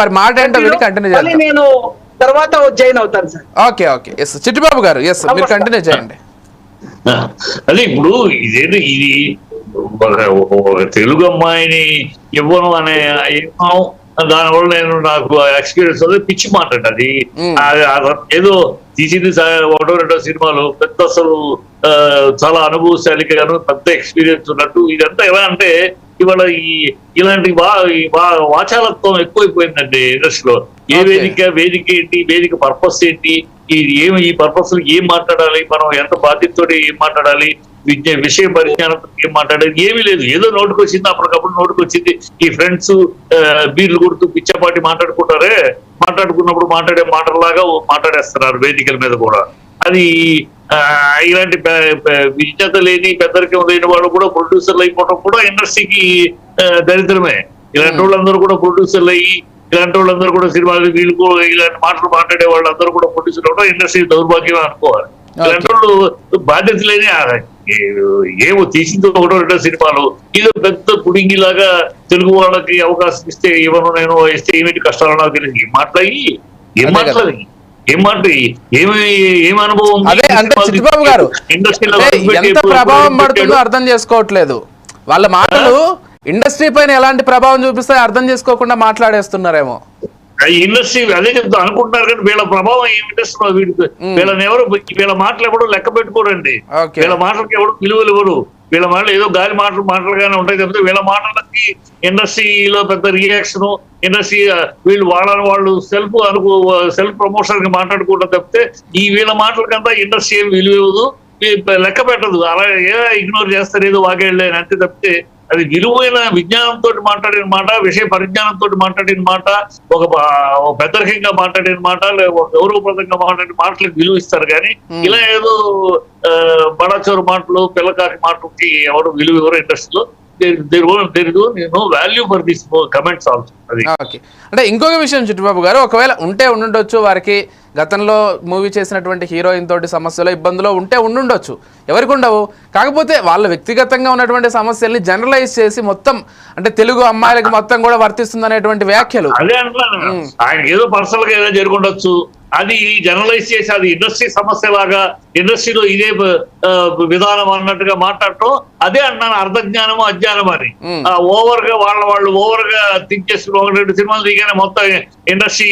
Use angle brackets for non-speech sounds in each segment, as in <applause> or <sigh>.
వారి మాట ఏంటో విని కంటిన్యూ చేద్దాం. నేను తర్వాత జాయిన్ అవుతాను sir. Okay okay. Yes Chittibabu garu yes మీరు. కంటిన్యూ చేయండి. అదే ఇప్పుడు ఇదేంటి ఇది తెలుగు అమ్మాయిని ఇవ్వను అనే ఏమో దానివల్ల నేను నాకు ఎక్స్పీరియన్స్ అది పిచ్చి మాట అండి అది. ఏదో తీసింది ఒకటో రెండో సినిమాలు పెద్ద అసలు చాలా అనుభవశాలిగాను పెద్ద ఎక్స్పీరియన్స్ ఉన్నట్టు ఇదంతా ఎలా అంటే ఇవాళ ఈ ఇలాంటి ఈ వాచాలత్వం ఎక్కువైపోయిందండి ఇండస్ట్రీలో. ఏ. వేదిక వేదిక ఏంటి వేదిక పర్పస్ ఏంటి ఇది ఏమి ఈ పర్పస్ ఏం మాట్లాడాలి మనం ఎంత బాధ్యతతో ఏం మాట్లాడాలి విద్య విషయ పరిజ్ఞానంతో ఏం మాట్లాడాలి ఏమీ లేదు. ఏదో నోటుకు వచ్చింది అప్పటికప్పుడు నోటుకు వచ్చింది ఈ ఫ్రెండ్స్ బీర్లు కొడుతూ పిచ్చపాటి మాట్లాడుకుంటారే మాట్లాడుకున్నప్పుడు మాట్లాడే మాటలాగా మాట్లాడేస్తున్నారు వేదికల మీద కూడా. అది ఇలాంటి విజ్ఞత లేని పెద్దరికం లేని వాళ్ళు కూడా ప్రొడ్యూసర్లు అయిపోవడం కూడా ఇండస్ట్రీకి దరిద్రమే. ఇలాంటి వాళ్ళందరూ కూడా ప్రొడ్యూసర్లు అయ్యి ఇలాంటి వాళ్ళందరూ కూడా సినిమాలు వీళ్ళు ఇలాంటి మాటలు మాట్లాడే వాళ్ళందరూ కూడా ప్రొడ్యూసర్ అవడం ఇండస్ట్రీ దౌర్భాగ్యం అనుకోవాలి. ఇలాంటి వాళ్ళు బాధ్యత లేని ఏమో తీసింది ఒకటో రెండో సినిమాలు. ఇది పెద్ద పుడింగిలాగా తెలుగు వాళ్ళకి అవకాశం ఇస్తే ఇవ్వను నేను ఇస్తే ఏమిటి కష్టాలు నాకు తెలియదు. ఏం మాట్లాడి ఏం. మాట్లాడి ఏం మాట్లాడి ఏమి ఏం అనుభవం? ఉంది? అదే అంటే చిట్టిబాబు గారు ఇండస్ట్రీలో అంటే అడుగుపెట్టి ఎంత ప్రభావం పడుతుందో? అర్థం చేసుకోవట్లేదు. వాళ్ళ మాటలు ఇండస్ట్రీ పైన ఎలాంటి ప్రభావం చూపిస్తాయో అర్థం చేసుకోకుండా మాట్లాడేస్తున్నారేమో. ఇండస్ట్రీ అదే చెప్తా అనుకుంటున్నారు కానీ వీళ్ళ ప్రభావం ఏం ఇండస్ట్రీలో వీళ్ళకి వీళ్ళని ఎవరు వీళ్ళ మాటలు ఎవరు లెక్క పెట్టుకోరండి. వీళ్ళ మాటలకి ఎవరు విలువలు ఇవ్వరు. వీళ్ళ మాటలు ఏదో గాలి మాటలు మాటలుగానే ఉంటాయి తప్పితే వీళ్ళ మాటలకి ఇండస్ట్రీలో పెద్ద రియాక్షన్ ఇండస్ట్రీ వీళ్ళు వాళ్ళని వాళ్ళు సెల్ఫ్ అనుకో సెల్ఫ్ ప్రమోషన్కి తప్పితే ఈ వీళ్ళ మాటలకంతా ఇండస్ట్రీ ఏం విలువదు ఇవ్వదు. లెక్క పెట్టదు. అలా ఏ ఇగ్నోర్ చేస్తారు ఏదో వాగేళ్ళే అని అంతే తప్పితే అది విలువైన విజ్ఞానంతో మాట్లాడిన మాట విషయ పరిజ్ఞానంతో మాట్లాడిన మాట ఒక పెద్దరికంగా మాట్లాడిన మాట గౌరవప్రదంగా మాట్లాడిన మాటలకు విలువ ఇస్తారు. కానీ ఇలా ఏదో బడాచోరు మాటలు పిల్లకారి మాటలకి ఎవరు విలువ ఎవరు ఇండస్ట్రీలో. అంటే ఇంకొక విషయం చిట్టుబాబు గారు ఒకవేళ ఉంటే ఉండుండొచ్చు వారికి గతంలో మూవీ చేసినటువంటి హీరోయిన్ తోటి సమస్యలు ఇబ్బందులు ఉంటే ఉండుండొచ్చు. ఎవరికి ఉండవు. కాకపోతే వాళ్ళ వ్యక్తిగతంగా ఉన్నటువంటి సమస్యల్ని జనరలైజ్ చేసి మొత్తం అంటే తెలుగు అమ్మాయిలకి మొత్తం కూడా వర్తిస్తుంది అనేటువంటి వ్యాఖ్యలు ఆయనకి ఏదో పర్సనల్గా ఏదో జరుగుండొచ్చు అది జనరలైజ్ చేసి అది ఇండస్ట్రీ సమస్య లాగా ఇండస్ట్రీలో ఇదే విధానం అన్నట్టుగా మాట్లాడటం అదే అంటున్నాను అర్ధజ్ఞానము అజ్ఞానం అని. ఓవర్గా వాళ్ళ వాళ్ళు ఓవర్గా థింక్ చేస్తున్న ఒక రెండు సినిమాలు దిగానే మొత్తం ఇండస్ట్రీ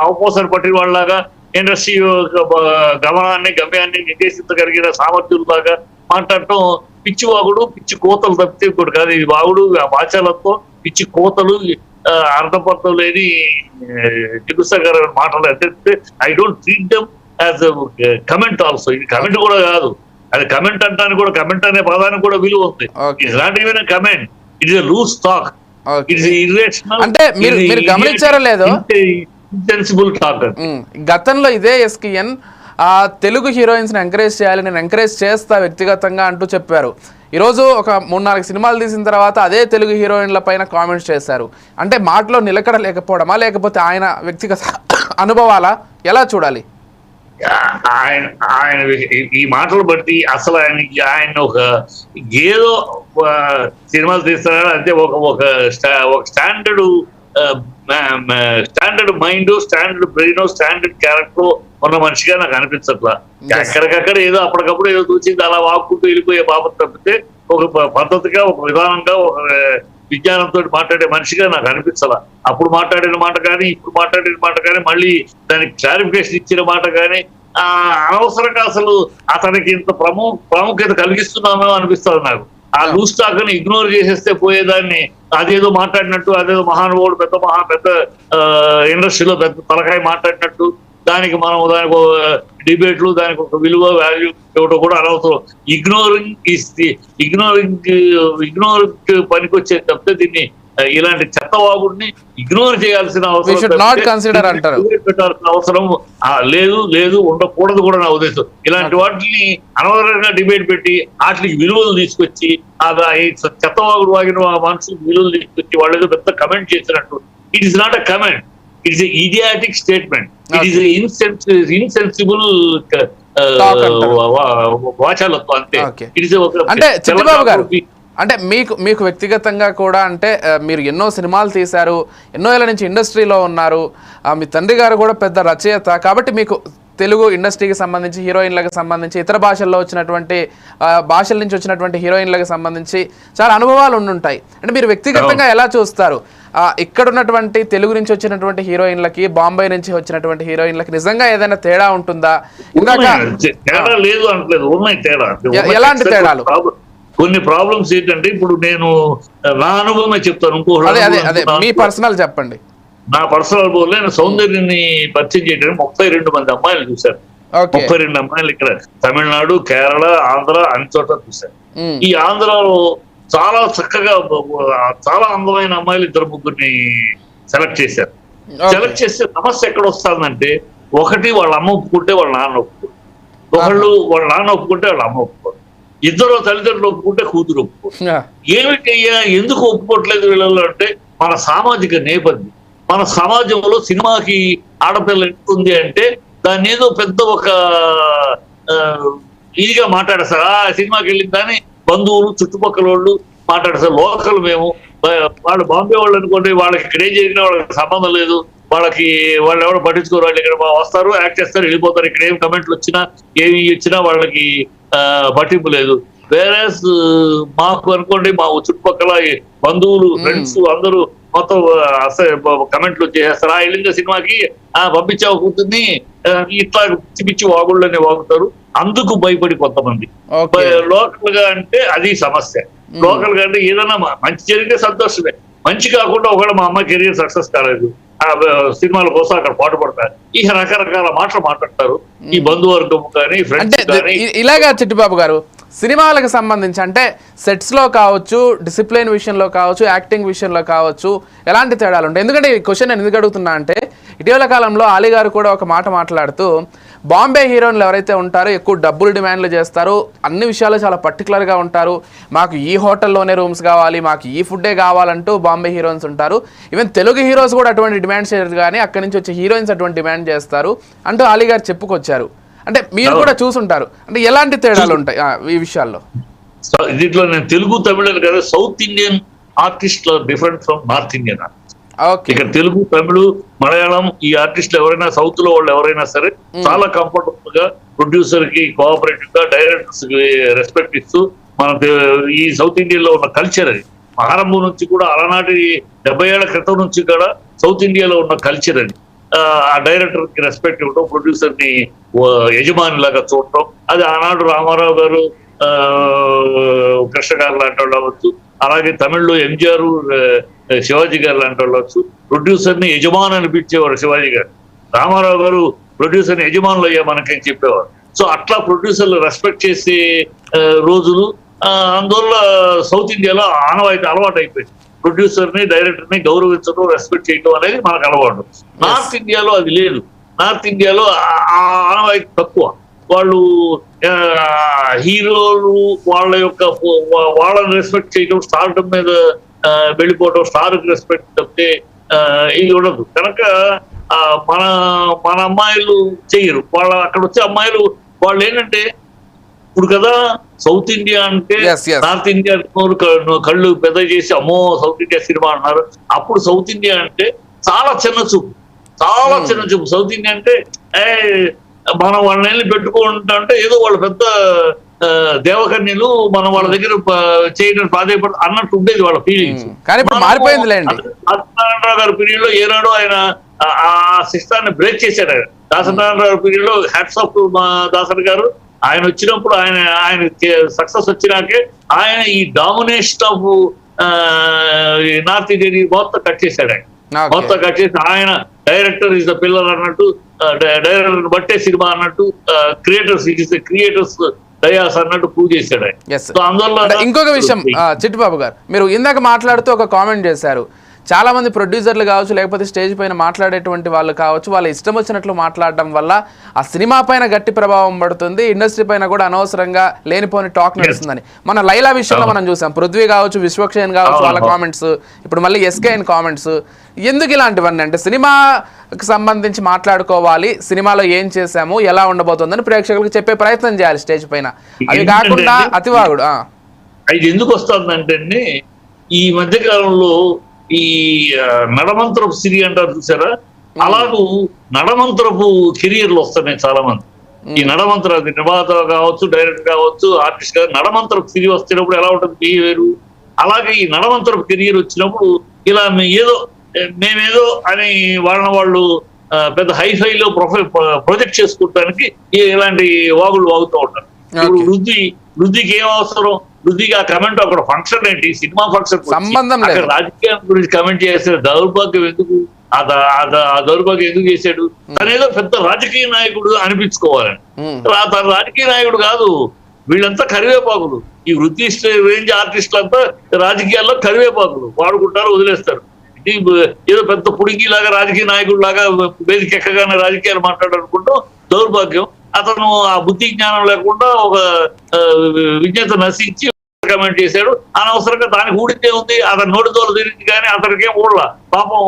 అవపోసన పట్టిన వాళ్ళలాగా ఇండస్ట్రీ గమనాన్ని గమ్యాన్ని నిర్దేశించగలిగిన సామర్థ్యం లాగా మాట్లాడటం పిచ్చి వాగుడు పిచ్చి కోతలు తప్పితే ఇంకోటి కాదు ఇది వాగుడు వాచాలతో పిచ్చి కోతలు అర్థపర్థం లేని చికిత్సకర మాటలు అంటే I don't treat them as comment also ఇది కమెంట్ కూడా కాదు. అది కమెంట్ అంటానికి కూడా కమెంట్ అనే పదానికి కూడా విలువ ఉంది. Even comment it is loose talk అంటే మీరు- మీరు గమనించారో లేదో? టాక్ గతంలో ఇదే ఎస్కిఎన్ ఆ తెలుగు హీరోయిన్స్ని ఎంకరేజ్ చేయాలి నేను ఎంకరేజ్ చేస్తా వ్యక్తిగతంగా అంటూ చెప్పారు. ఈరోజు ఒక మూడు నాలుగు సినిమాలు తీసిన తర్వాత అదే తెలుగు హీరోయిన్ల పైన కామెంట్స్ చేశారు. అంటే మాటలో నిలకడ లేకపోవడమా? లేకపోతే ఆయన వ్యక్తిగత <coughs> అనుభవాలా? ఎలా చూడాలి? ఆయన ఆయన ఈ- మాటలు బట్టి అసలు ఆయన ఆయన ఒక ఏదో సినిమాలు తీస్తున్నాడు అంటే ఒక ఒక స్టా- ఒక standard standard mind standard brain standard character ఉన్న మనిషిగా నాకు అనిపించట్లా. ఎక్కడికక్కడ ఏదో అప్పటికప్పుడు ఏదో చూసింది అలా వాక్కుంటూ వెళ్ళిపోయే బాబు తప్పితే ఒక పద్ధతిగా ఒక విధానంగా ఒక విజ్ఞానంతో మాట్లాడే మనిషిగా నాకు అనిపించాల. అప్పుడు మాట్లాడిన మాట కానీ ఇప్పుడు మాట్లాడిన మాట కానీ మళ్ళీ దానికి క్లారిఫికేషన్ ఇచ్చిన మాట కానీ ఆ అనవసరంగా అసలు అతనికి ఇంత ప్రము ప్రాముఖ్యత కలిగిస్తున్నామేమో అనిపిస్తుంది నాకు. ఆ లూజ్ టాక్ని ఇగ్నోర్ చేసేస్తే పోయేదాన్ని అదేదో మాట్లాడినట్టు అదేదో మహానుభావుడు పెద్ద మహా పెద్ద ఇండస్ట్రీలో పెద్ద తలకాయ మాట్లాడినట్టు దానికి మనం దానికి డిబేట్లు దానికి ఒక విలువ వాల్యూ ఇవ్వడం కూడా అనవసరం. ఇగ్నోరింగ్ ది ఇగ్నోరింగ్ ఇగ్నోర్ పనికి వచ్చే తప్పితే దీన్ని ఇలాంటి చెత్తవాగుడిని ఇగ్నోర్ చేయాల్సిన అవసరం పెట్టాల్సిన అవసరం లేదు లేదు ఉండకూడదు కూడా నా ఉద్దేశం. ఇలాంటి వాటిని అనవసరంగా డిబేట్ పెట్టి వాటికి విలువలు తీసుకొచ్చి చెత్తవాగుడు వాగిన మనుషులకు విలువలు తీసుకొచ్చి వాళ్ళు ఏదో పెద్ద కమెంట్ చేసినట్టు. It is not a comment it is idiotic statement it is insensible. వాచాలత్వం అంతే. ఇట్ ఇస్ ఒక అంటే చిట్టిబాబు గారు అంటే మీకు మీకు వ్యక్తిగతంగా కూడా అంటే మీరు ఎన్నో సినిమాలు తీశారు ఎన్నో ఏళ్ళ నుంచి ఇండస్ట్రీలో ఉన్నారు మీ తండ్రి గారు కూడా పెద్ద రచయిత. కాబట్టి మీకు తెలుగు ఇండస్ట్రీకి సంబంధించి హీరోయిన్లకు సంబంధించి ఇతర భాషల్లో వచ్చినటువంటి భాషల నుంచి వచ్చినటువంటి హీరోయిన్లకు సంబంధించి చాలా అనుభవాలు ఉండుంటాయి. అంటే మీరు వ్యక్తిగతంగా ఎలా చూస్తారు? ఇక్కడ ఉన్నటువంటి తెలుగు నుంచి వచ్చినటువంటి హీరోయిన్లకి బాంబే నుంచి వచ్చినటువంటి హీరోయిన్లకి నిజంగా ఏదైనా తేడా ఉంటుందా. తేడా లేదు అనట్లేదు. ఉన్నాయి తేడా. ఎలాంటి తేడాలు? కొన్ని ప్రాబ్లమ్స్ ఏంటంటే ఇప్పుడు నేను నా అనుభవమే చెప్తాను. ఇంకో మీ పర్సనల్ చెప్పండి. నా పర్సనల్ బోల్ నేను సౌందర్యాన్ని పరిచయం చేయడానికి ముప్పై రెండు మంది అమ్మాయిలు చూశాను. ముప్పై రెండు అమ్మాయిలు ఇక్కడ. తమిళనాడు కేరళ ఆంధ్ర అన్ని చోట్ల చూశాను. ఈ ఆంధ్రాలో చాలా చక్కగా చాలా అందమైన అమ్మాయిలు ఇద్దరు ముగ్గురిని సెలెక్ట్ చేశారు. సెలెక్ట్ చేస్తే సమస్య ఎక్కడ వస్తుందంటే ఒకటి వాళ్ళ అమ్మ ఒప్పుకుంటే వాళ్ళ నాన్న ఒప్పుకోరు. ఒకళ్ళు వాళ్ళ నాన్న ఒప్పుకుంటే వాళ్ళ అమ్మ ఒప్పుకోరు. ఇద్దరు తల్లిదండ్రులు ఒప్పుకుంటే కూతురు ఒప్పుకోరు. ఏమిటయ్యా ఎందుకు ఒప్పుకోవట్లేదు వీళ్ళలో అంటే మన సామాజిక నేపథ్యం. మన సమాజంలో సినిమాకి ఆడపిల్ల ఉంది అంటే దాన్ని ఏదో పెద్ద ఒక ఇదిగా మాట్లాడేస్తారు. ఆ సినిమాకి వెళ్ళింది కానీ బంధువులు చుట్టుపక్కల వాళ్ళు మాట్లాడతారు లోకల్ మేము. వాళ్ళు బాంబే వాళ్ళు అనుకోండి వాళ్ళకి ఇక్కడ ఏం జరిగినా వాళ్ళకి సంబంధం లేదు. వాళ్ళకి వాళ్ళు ఎవరు పట్టించుకోరు వాళ్ళు ఇక్కడ వస్తారు యాక్ట్ చేస్తారు వెళ్ళిపోతారు. ఇక్కడ ఏం కమెంట్లు వచ్చినా ఏమి వచ్చినా వాళ్ళకి పట్టింపు లేదు. వేరే మాకు అనుకోండి మా చుట్టుపక్కల బంధువులు ఫ్రెండ్స్ అందరూ మొత్తం కమెంట్లు చేస్తారు ఆ వెళ్ళింది సినిమాకి ఆ పంపించావు కూతుర్ని ఆ, ఇట్లా పిచ్చి పిచ్చి వాగుళ్ళని వాగుతారు. అందుకు భయపడి కొంతమంది. లోకల్గా అంటే అది సమస్య. లోకల్గా అంటే ఏదైనా మ- మంచి జరిగితే సంతోషమే. మంచి కాకుండా ఒకవేళ మా అమ్మాయి కెరీర్ సక్సెస్ కాలేదు ఆ సినిమాల కోసం అక్కడ పాటు పడతారు ఈ రకరకాల మాటలు మాట్లాడతారు. ఈ బంధువర్గం కానీ ఫ్రెండ్స్ కానీ. ఇలాగా చిట్టిబాబు గారు సినిమాలకు సంబంధించి అంటే సెట్స్లో కావచ్చు డిసిప్లిన్ విషయంలో కావచ్చు యాక్టింగ్ విషయంలో కావచ్చు ఎలాంటి తేడాలు ఉంటాయి? ఎందుకంటే ఈ క్వశ్చన్ నేను ఎందుకు అడుగుతున్నా అంటే ఇటీవల కాలంలో అలీ గారు కూడా ఒక మాట మాట్లాడుతూ బాంబే హీరోయిన్లు ఎవరైతే ఉంటారో ఎక్కువ డబ్బులు డిమాండ్లు చేస్తారు అన్ని విషయాలు చాలా పర్టికులర్గా ఉంటారు. మాకు ఈ హోటల్లోనే రూమ్స్ కావాలి మాకు ఈ ఫుడ్డే కావాలంటూ బాంబే హీరోయిన్స్ ఉంటారు. ఈవెన్ తెలుగు హీరోస్ కూడా అటువంటి డిమాండ్ చేయరు కానీ అక్కడి నుంచి వచ్చే హీరోయిన్స్ అటువంటి డిమాండ్ చేస్తారు అంటూ అలీ గారు చెప్పుకొచ్చారు. అంటే మీరు కూడా చూసుంటారు. అంటే ఎలాంటి తేడాలు ఉంటాయి? ఈ విషయాల్లో. సో దీంట్లో నేను తెలుగు తమిళ కదా south Indian artist different from north Indian ఇక్కడ తెలుగు తమిళ మలయాళం ఈ ఆర్టిస్టులు ఎవరైనా సౌత్లో వాళ్ళు ఎవరైనా సరే చాలా కంఫర్టబుల్గా ప్రొడ్యూసర్కి కోఆపరేటివ్గా డైరెక్టర్స్కి రెస్పెక్ట్ ఇస్తూ మన ఈ సౌత్ ఇండియాలో ఉన్న కల్చర్ అది. ఆరంభం నుంచి కూడా అలనాటి డెబ్బై ఏళ్ళ క్రితం నుంచి కూడా సౌత్ ఇండియాలో ఉన్న కల్చర్ అది. ఆ, డైరెక్టర్కి రెస్పెక్ట్ ఇవ్వడం ప్రొడ్యూసర్ని యజమాని లాగా చూడటం. అది ఆనాడు రామారావు గారు ఆ, కృష్ణ గారు లాంటి వాళ్ళు అవ్వచ్చు. అలాగే తమిళ్ళో ఎంజిఆర్ శివాజీ గారు లాంటి వాళ్ళు అవ్వచ్చు. ప్రొడ్యూసర్ని యజమాని అనిపించేవారు శివాజీ గారు. రామారావు గారు ప్రొడ్యూసర్ని యజమానులు అయ్యా మనకని చెప్పేవారు. సో అట్లా ప్రొడ్యూసర్లు రెస్పెక్ట్ చేసే రోజులు ఆ, అందువల్ల సౌత్ ఇండియాలో ఆనవాయితీ అలవాటు అయిపోయింది ప్రొడ్యూసర్ని డైరెక్టర్ని గౌరవించడం రెస్పెక్ట్ చేయడం అనేది మనకు అలవాటు. నార్త్ ఇండియాలో అది లేదు. నార్త్ ఇండియాలో ఆనవాయితీ తక్కువ. వాళ్ళు హీరోలు వాళ్ళ యొక్క వాళ్ళని రెస్పెక్ట్ చేయడం స్టార్డమ్ మీద వెళ్ళిపోవడం స్టార్ రెస్పెక్ట్ తప్పితే ఇది ఉండదు. కనుక మన మన అమ్మాయిలు చెయ్యరు వాళ్ళ అక్కడ వచ్చే అమ్మాయిలు వాళ్ళు ఏంటంటే ఇప్పుడు కదా సౌత్ ఇండియా అంటే. నార్త్ ఇండియా కళ్ళు పెద్ద చేసి అమ్మో సౌత్ ఇండియా సినిమా అన్నారు అప్పుడు సౌత్ ఇండియా అంటే చాలా చిన్న చూపు. చాలా చిన్న చూపు. సౌత్ ఇండియా అంటే ఏ మనం వాళ్ళని వెళ్ళి పెట్టుకుంటా అంటే ఏదో వాళ్ళు పెద్ద దేవకన్యలు మనం వాళ్ళ దగ్గర ప- చేయడం ప్రాధాన్యపడ అన్నట్టు ఉండేది వాళ్ళ ఫీలింగ్స్ Hmm. కానీ ఇప్పుడు మారిపోయిందిలేండి. గారి పీరియడ్లో ఏనాడు ఆయన ఆ- సిస్టాన్ని బ్రేక్ చేశాడు ఆయన. దాసనారాయణరావు పీరియడ్లో హ్యాట్స్ ఆఫ్ మా దాసరి గారు. ఆయన వచ్చినప్పుడు ఆయన ఆయన సక్సెస్ వచ్చినాకే ఆయన ఈ డామినేషన్ ఆఫ్ నార్త్ ఇండియన్ మొత్తం కట్ చేశాడు ఆయన. మొత్తం కట్ చేసి ఆయన డైరెక్టర్ ఇస్ ద పిల్లర్ అన్నట్టు డైరెక్టర్ బట్టే సినిమా అన్నట్టు creators is the creators dais అన్నట్టు ప్రూవ్ చేశాడు ఆయన Yes. సో అందువల్ల ఇంకొక విషయం చిట్టిబాబు గారు మీరు ఇందాక మాట్లాడుతూ ఒక కామెంట్ చేశారు చాలా మంది ప్రొడ్యూసర్లు కావచ్చు లేకపోతే స్టేజ్ పైన మాట్లాడేటువంటి వాళ్ళు కావచ్చు వాళ్ళ ఇష్టం వచ్చినట్లు మాట్లాడడం వల్ల ఆ సినిమా పైన గట్టి ప్రభావం పడుతుంది. ఇండస్ట్రీ పైన కూడా అనవసరంగా లేనిపోని టాక్ నడుస్తుందని. మన లైలా విషయంలో మనం చూసాం. పృథ్వీ కావచ్చు విశ్వక్షయన్ కావచ్చు వాళ్ళ. కామెంట్స్ ఇప్పుడు మళ్ళీ ఎస్కేఎన్ కామెంట్స్ ఎందుకు ఇలాంటివన్నీ అంటే సినిమాకి సంబంధించి మాట్లాడుకోవాలి సినిమాలో ఏం చేశాము ఎలా ఉండబోతుందని ప్రేక్షకులకు చెప్పే ప్రయత్నం చేయాలి స్టేజ్ పైన. అవి ఎందుకంటే కాకుండా అతివాగుడు. అది ఎందుకు వస్తుందంటే ఈ మధ్య కాలంలో ఈ నడమంత్రపు సిరి అంటారు చూసారా? అలాగూ నడమంత్రపు కెరియర్లు వస్తున్నాయి చాలా మంది ఈ నడమంత్ర నిర్మాత కావచ్చు డైరెక్టర్ కావచ్చు ఆర్టిస్ట్ కావచ్చు నడమంత్రపు సిరి వస్తున్నప్పుడు ఎలా ఉంటుంది బిహేవియర్? అలాగే ఈ నడమంత్రపు కెరియర్ వచ్చినప్పుడు ఇలా ఏదో మేమేదో అని వాళ్ళ వాళ్ళు పెద్ద హైఫైలో ప్రొఫై ప్రొజెక్ట్ చేసుకోవడానికి ఇలాంటి వాగులు వాగుతూ ఉంటారు. ఇప్పుడు. వృద్ధి వృద్ధికి ఏం అవసరం? ఆ కమెంట్ అక్కడ ఫంక్షన్ ఏంటి? సినిమా ఫంక్షన్ సంబంధం లేదు. రాజకీయం గురించి కమెంట్ చేస్తే దౌర్భాగ్యం ఎందుకు? ఆ దౌర్భాగ్యం ఎందుకు చేశాడు? తను ఏదో పెద్ద రాజకీయ నాయకుడు అనిపించుకోవాలని. తను రాజకీయ నాయకుడు కాదు. వీళ్ళంతా కరివేపాకులు. ఈ వృత్తి రేంజ్ ఆర్టిస్టులు అంతా రాజకీయాల్లో కరివేపాకులు. వాడుకుంటారు వదిలేస్తారు. ఏదో పెద్ద పుడికి లాగా రాజకీయ నాయకుడు లాగా వేదిక ఎక్కగానే రాజకీయాలు మాట్లాడాలనుకుంటాం దౌర్భాగ్యం అతను ఆ బుద్ధి జ్ఞానం లేకుండా ఒక విజ్ఞత నశించి కమెంట్ చేశాడు. అనవసరంగా దానికి ఊడితే ఉంది అతని నోటితోలు తిరిగి కానీ అతనికేం ఊడలా. పాపం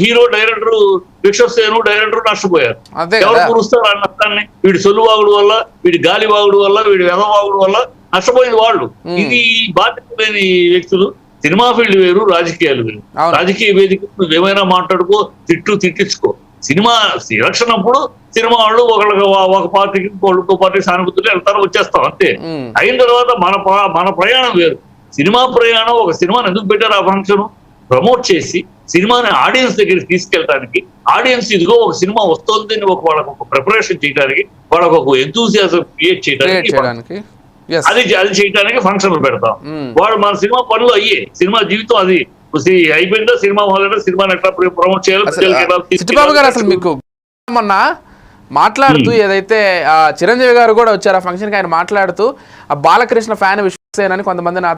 హీరో డైరెక్టర్ విశ్వసేను డైరెక్టర్ నష్టపోయారు. ఎవరు కురుస్తారు ఆ నష్టాన్ని వీడి సొల్లు వాగుడు వల్ల వీడి గాలి వాగుడు వల్ల వీడి వెద వాగుడు వల్ల నష్టపోయింది వాళ్ళు. ఇది బాధ్యత లేని వ్యక్తులు. సినిమా ఫీల్డ్ వేరు రాజకీయాలు వేరు. రాజకీయ వేదిక నువ్వు ఏమైనా మాట్లాడుకో తిట్టు తిట్టించుకో. సినిమా ఎలక్షన్ అప్పుడు సినిమా వాళ్ళు ఒకళ్ళకి ఒక పార్టీకి ఇంకో పార్టీ సానుభూతులు వెళ్తారు వచ్చేస్తాం అంతే. అయిన తర్వాత మన మన ప్రయాణం వేరు. సినిమా ప్రయాణం ఒక సినిమాని ఎందుకు పెట్టారు ఆ ఫంక్షన్? ప్రమోట్ చేసి సినిమాని ఆడియన్స్ దగ్గరికి తీసుకెళ్ళడానికి ఆడియన్స్ ఇదిగో ఒక సినిమా వస్తుంది అని ఒక వాళ్ళకి ఒక ప్రిపరేషన్ చేయడానికి వాళ్ళకి ఒక ఎంతూసియాజం క్రియేట్ చేయడానికి. అది అది చేయడానికి ఫంక్షన్లు పెడతాం. వాడు మన సినిమా పనులు అయ్యే. సినిమా జీవితం అది. అయిపోయిందా సినిమా మొదలైన ఎట్లా ప్రమోట్ చేయాలి గారు అసలు మీకు మొన్న మాట్లాడుతూ ఏదైతే ఆ, చిరంజీవి గారు కూడా వచ్చారు ఆ ఫంక్షన్కి ఆయన మాట్లాడుతూ ఆ బాలకృష్ణ ఫ్యాన్ విశ్వసేనని కొంతమంది నా